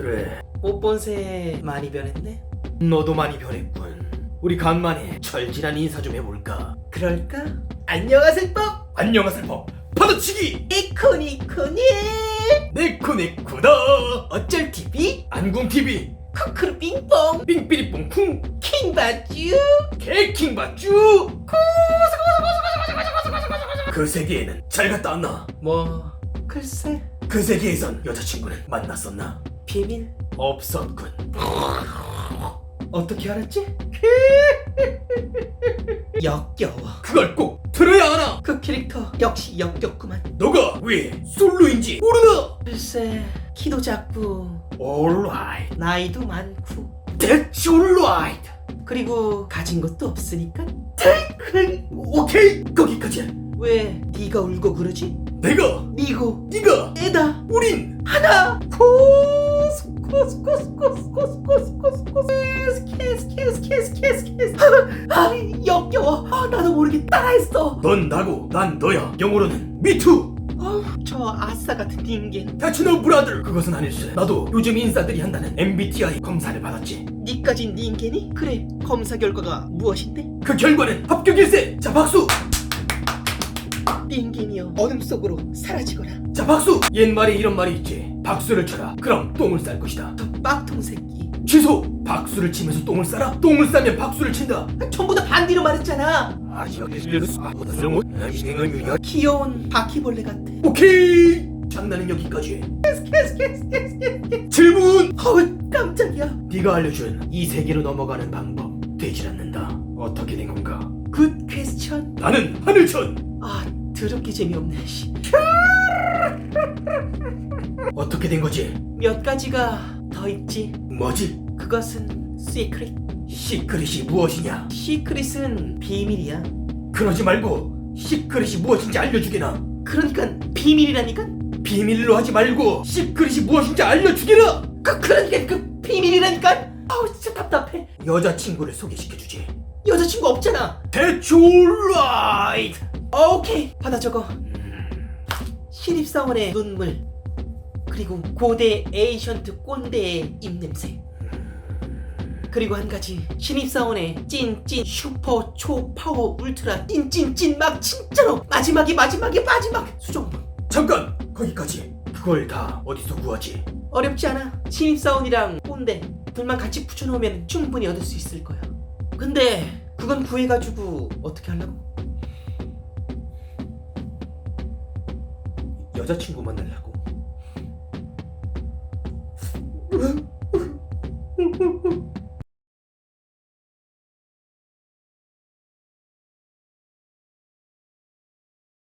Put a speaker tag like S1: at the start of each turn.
S1: 그래
S2: 본새 많이 변했네.
S1: 너도 많이 변했군 우리 간만에 철진한 인사 좀 해볼까
S2: 그럴까? 안녕하세요, 법.
S1: 안녕하세요 법 받아치기
S2: 이코니코니.
S1: 네코네코다
S2: 어쩔 TV?
S1: 안궁TV
S2: 쿠크루 빙뽕.
S1: 삥삐리뽕쿵
S2: 킹바쭈.
S1: 개킹받쭈 그 세계에는 잘 갔다 왔나
S2: 뭐 글쎄
S1: 그 세계에선 여자친구는 만났었나
S2: 비밀.
S1: 없었군.
S2: 어떻게 알았지? 역겨워.
S1: 그걸 꼭 들어야 하나?
S2: 그 캐릭터 역시 역겹구만.
S1: 너가 왜 솔로인지 모르나?
S2: 글쎄 키도 작고
S1: alright.
S2: 나이도 많고.
S1: That's alright.
S2: 그리고 가진 것도 없으니까.
S1: 오케이 거기까지야.
S2: 왜 네가 울고 그러지?
S1: 내가
S2: 니고
S1: 네가
S2: 애다.
S1: 우린
S2: 하나 캐스 캐스 캐스 캐스 캐스 아 역겨워. 아 나도 모르게 따라했어.
S1: 넌 나고 난 너야. 영어로는 미투
S2: 어 저 아싸 같은 닌겐
S1: 패치너 브라들 그것은 아닐세 나도 요즘 인싸들이 한다는 MBTI 검사를 받았지.
S2: 니까지 닌겐이? 그래 검사 결과가 무엇인데?
S1: 그 결과는 합격일세. 자 박수.
S2: 닌겐이여 어둠 속으로 사라지거라.
S1: 자 박수. 옛말에 이런 말이 있지. 박수를 쳐라. 그럼 똥을 쌀 것이다.
S2: 저 빡통 새끼
S1: 취소! 박수를 치면서 똥을 싸라! 똥을 싸면 박수를 친다!
S2: 전부 다 반대로 말했잖아.
S1: 아 여기
S2: 귀여운 바퀴벌레 같아.
S1: 오케이! 장난은 여기까지 질문!
S2: 어우 깜짝이야.
S1: 네가 알려준 이 세계로 넘어가는 방법 되질 않는다. 어떻게 된 건가?
S2: 굿 퀘스천
S1: 나는 하늘천!
S2: 아 더럽게 재미없네 씨.
S1: 어떻게 된 거지?
S2: 몇 가지가 더 있지?
S1: 뭐지?
S2: 그것은 시크릿
S1: 시크릿이 무엇이냐?
S2: 시크릿은 비밀이야.
S1: 그러지 말고 시크릿이 무엇인지 알려주게나.
S2: 그러니까 비밀이라니까?
S1: 비밀로 하지 말고 시크릿이 무엇인지 알려주게나.
S2: 그, 그러니까 그 비밀이라니까? 아우 진짜 답답해.
S1: 여자친구를 소개시켜주지.
S2: 여자친구 없잖아.
S1: 대출 라이트
S2: 오케이. 받아 적어. 신입사원의 눈물 그리고 고대 에이션트 꼰대의 입냄새. 그리고 한 가지 신입사원의 찐찐 슈퍼 초 파워 울트라 찐찐찐 막 진짜로 마지막이 마지막이 마지막! 수정문
S1: 잠깐! 거기까지. 그걸 다 어디서 구하지?
S2: 어렵지 않아. 신입사원이랑 꼰대 둘만 같이 붙여놓으면 충분히 얻을 수 있을 거야. 근데 그건 구해가지고 어떻게 하려고?
S1: 여자친구 만나려고